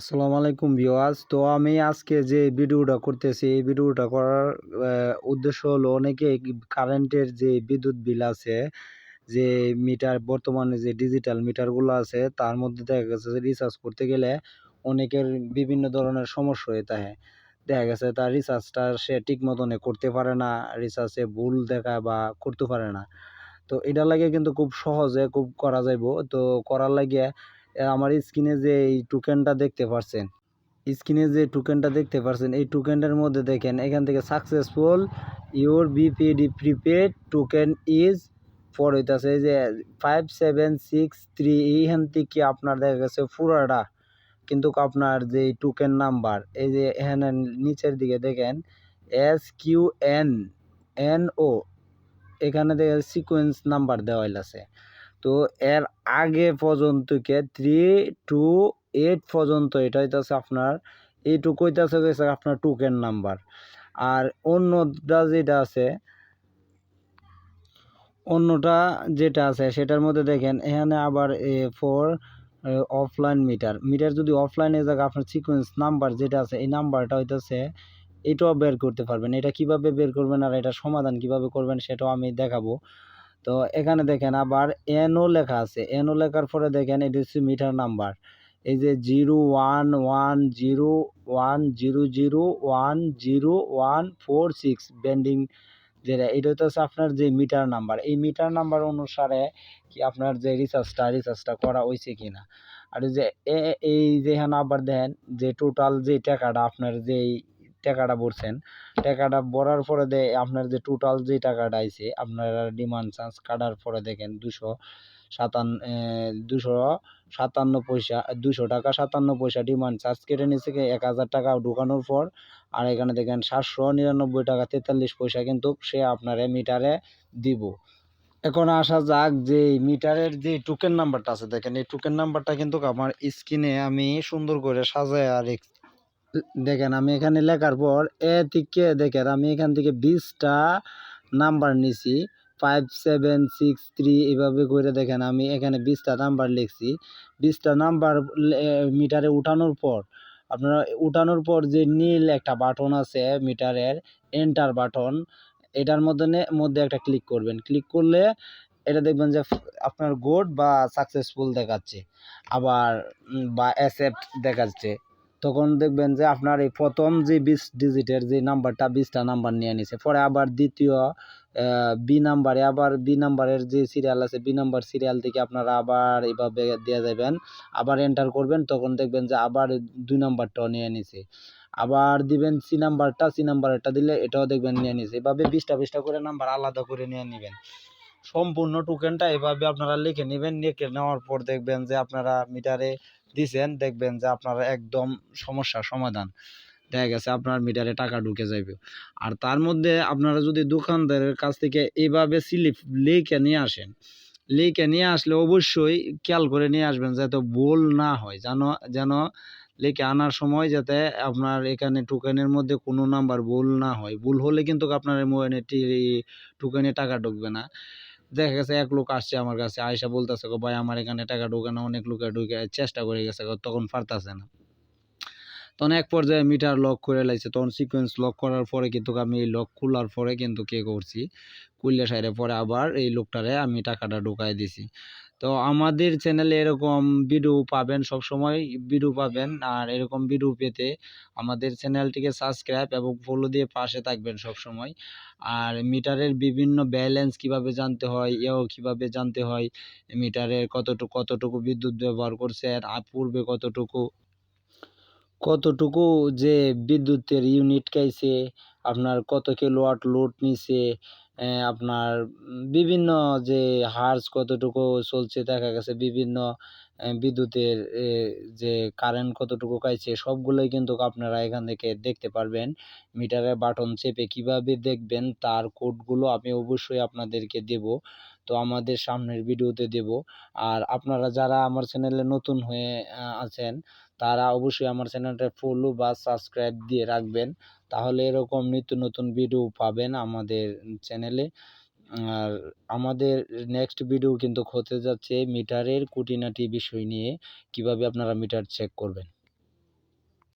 আসসালামু আলাইকুম ভিউয়ার্স। তো আমি আজকে যে ভিডিওটা করতেছি, এই ভিডিওটা করার উদ্দেশ্য হলো অনেকে কারেন্টের যে বিদ্যুৎ বিল আছে, যে মিটার বর্তমানে যে ডিজিটাল মিটারগুলো আছে, তার মধ্যে দেখা গেছে যে রিচার্জ করতে গেলে অনেকের বিভিন্ন ধরনের সমস্যা হয়ে থাকে। দেখা গেছে তার রিচার্জটা সে ঠিক মতনে করতে পারে না রিচার্জে ভুল দেখায় বা করতে পারে না। তো এটা লাগে কিন্তু খুব সহজে খুব করা যাইব। তো করার লাগে আমার স্ক্রিনে যে এই টোকেনটা দেখতে পারছেন, স্ক্রিনে যে টোকেনটা দেখতে পারছেন, এই টোকেনটার মধ্যে দেখেন, এখান থেকে successful your BPD prepaid token is for হইতাছে। এই যে ফাইভ সেভেন সিক্স থ্রি এইখান থেকে আপনার দেখা গেছে পুরাটা, কিন্তু আপনার যে টোকেন নাম্বার এই যে এখানে নিচের দিকে দেখেন এস কিউ এন এন ও এখানে দেখা সিকোয়েন্স নাম্বার দেওয়া আছে তো এর আগে পর্যন্তকে থ্রি টু এইট পর্যন্ত এটা হইতেছে আপনার, এইটুকু হইতেছে গেছে আপনার টোকেন নাম্বার আর অন্যটা যেটা আছে, অন্যটা যেটা আছে সেটার মধ্যে দেখেন, এখানে আবার এ ফোর অফলাইন মিটার মিটার যদি অফলাইনে জায়গা আপনার সিকোয়েন্স নাম্বার যেটা আছে, এই নাম্বারটা হইতেছে, এটাও বের করতে পারবেন। এটা কীভাবে বের করবেন আর এটা সমাধান কীভাবে করবেন সেটাও আমি দেখাবো। তো এখানে দেখেন আবার এনও লেখা আছে। এনও লেখার পরে দেখেন এটা হচ্ছে মিটার নাম্বার। এই যে zero one one zero one zero zero one zero one four six pending যেটা, এটা হচ্ছে আপনার যে মিটার নাম্বার। এই মিটার নাম্বার অনুসারে কি আপনার যে রিচার্জটা রিচার্জটা করা হয়েছে কি না আর যে এই যেখানে আবার দেখেন যে টোটাল যে টাকাটা আপনার যেই টাকাটা ভরছেন। টাকাটা ভরার পরে দে, আপনার যে টোটাল যে টাকাটা আইছে, আপনার ডিমান্ড চার্জ কাটার পরে দেখেন দুশো সাতান্ন দুশো সাতান্ন পয়সা, দুশো টাকা সাতান্ন পয়সা ডিমান্ড চার্জ কেটে নিচ্ছে কি, এক হাজার টাকা ঢুকানোর পর। আর এখানে দেখেন সাতশো নিরানব্বই টাকা তেতাল্লিশ পয়সা কিন্তু সে আপনারে মিটারে দিব। এখন আসা যাক যে মিটারের যে টোকেন নাম্বারটা আছে, দেখেন এই টোকেন নাম্বারটা কিন্তু আমার স্ক্রিনে আমি সুন্দর করে সাজায় রেখ দেখেন, আমি এখানে লেখার পর এ থেকে দেখেন, আমি এখান থেকে বিশটা নাম্বার নিছি। ফাইভ সেভেন সিক্স থ্রি এভাবে করে দেখেন, আমি এখানে বিশটা নাম্বার লিখছি। বিশটা নাম্বার মিটারে উঠানোর পর, আপনারা উঠানোর পর যে নীল একটা বাটন আছে মিটারের এন্টার বাটন, এটার মধ্যে মধ্যে একটা ক্লিক করবেন। ক্লিক করলে এটা দেখবেন যে আপনার গোড বা সাকসেসফুল দেখাচ্ছে, আবার বা অ্যাসেপ্ট দেখাচ্ছে। তখন দেখবেন যে আপনার এই প্রথম যে বিশ ডিজিটের যে নাম্বারটা, বিশটা নাম্বার নিয়ে নিছে। পরে আবার দ্বিতীয় বি নাম্বারে আবার বি নাম্বারের যে সিরিয়াল আছে, বি নাম্বার সিরিয়াল থেকে আপনারা আবার এভাবে দিয়ে যাবেন আবার এন্টার করবেন, তখন দেখবেন যে আবার দুই নাম্বারটাও নিয়ে নিছে। আবার দিবেন সি নাম্বারটা সি নাম্বারটা দিলে এটাও দেখবেন নিয়ে নিছে। এভাবে বিশটা বিশটা করে নাম্বার আলাদা করে নিয়ে নেবেন। সম্পূর্ণ টোকেনটা এভাবে আপনারা লিখে নেবেন, লিখে নেওয়ার পর দেখবেন যে আপনারা মিটারে দিছেন, দেখবেন যে আপনারা একদম সমস্যার সমাধান। দেখা গেছে আপনার মিটারে টাকা ঢুকে যাবে আর তার মধ্যে আপনারা যদি দোকানদারের কাছ থেকে এভাবে স্লিপ লিখে নিয়ে আসেন, লিখে নিয়ে আসলে অবশ্যই খেয়াল করে নিয়ে আসবেন যাতে ভুল না হয়, যেন যেন লিখে আনার সময় যাতে আপনার এখানে টোকেনের মধ্যে কোনো নাম্বার ভুল না হয়। ভুল হলে কিন্তু আপনার টোকেনে টাকা ঢুকবে না। দেখা গেছে এক লোক আসছে আমার কাছে আয়সা বলতেছে, গো ভাই, আমার এখানে টাকা ঢোকে না। অনেক লোকে ঢুকে চেষ্টা করে গেছে তখন পারতাছে না। তখন এক পর্যায়ে মিটার লক করে লাইছে। তখন সিকোয়েন্স লক করার পরে কিন্তু আমি এই লক খোলার পরে কিন্তু কে করছি? কুইল্লা সাইডে পরে আবার এই লোকটারে আমি টাকাটা ঢুকাই দিছি। তো আমাদের চ্যানেলে এরকম ভিডিও পাবেন সব সময় ভিডিও পাবেন। আর এরকম ভিডিও পেতে আমাদের চ্যানেলটিকে সাবস্ক্রাইব এবং ফলো দিয়ে পাশে থাকবেন সব সময় আর মিটারের বিভিন্ন ব্যালেন্স কীভাবে জানতে হয়, এও কীভাবে জানতে হয় মিটারের কতটুকু কতটুকু বিদ্যুৎ ব্যবহার করছেন আর পূর্বে কতটুকু কতটুকু যে বিদ্যুতের ইউনিট খাইছে আপনার কত কিলোওয়াট লোড নিছে আপনার বিভিন্ন যে হার্জ কতটুকু চলছে দেখা গেছে বিভিন্ন বিদ্যুতের যে কারেন্ট কতটুকু খাইছে সবগুলোই কিন্তু আপনারা এখান থেকে দেখতে পারবেন। মিটারের বাটন চেপে কীভাবে দেখবেন, তার কোডগুলো আমি অবশ্যই আপনাদেরকে দেব। তো আমাদের সামনের ভিডিওতে দেব। আর আপনারা যারা আমার চ্যানেলে নতুন হয়ে আছেন, তারা অবশ্যই আমার চ্যানেলটা ফলো বা সাবস্ক্রাইব দিয়ে রাখবেন। তাহলে এরকম নিত্য নতুন ভিডিও পাবেন আমাদের চ্যানেলে আর আমাদের নেক্সট ভিডিও কিন্তু হতে যাচ্ছে মিটারের খুঁটিনাটি বিষয় নিয়ে। কীভাবে আপনারা মিটার চেক করবেন?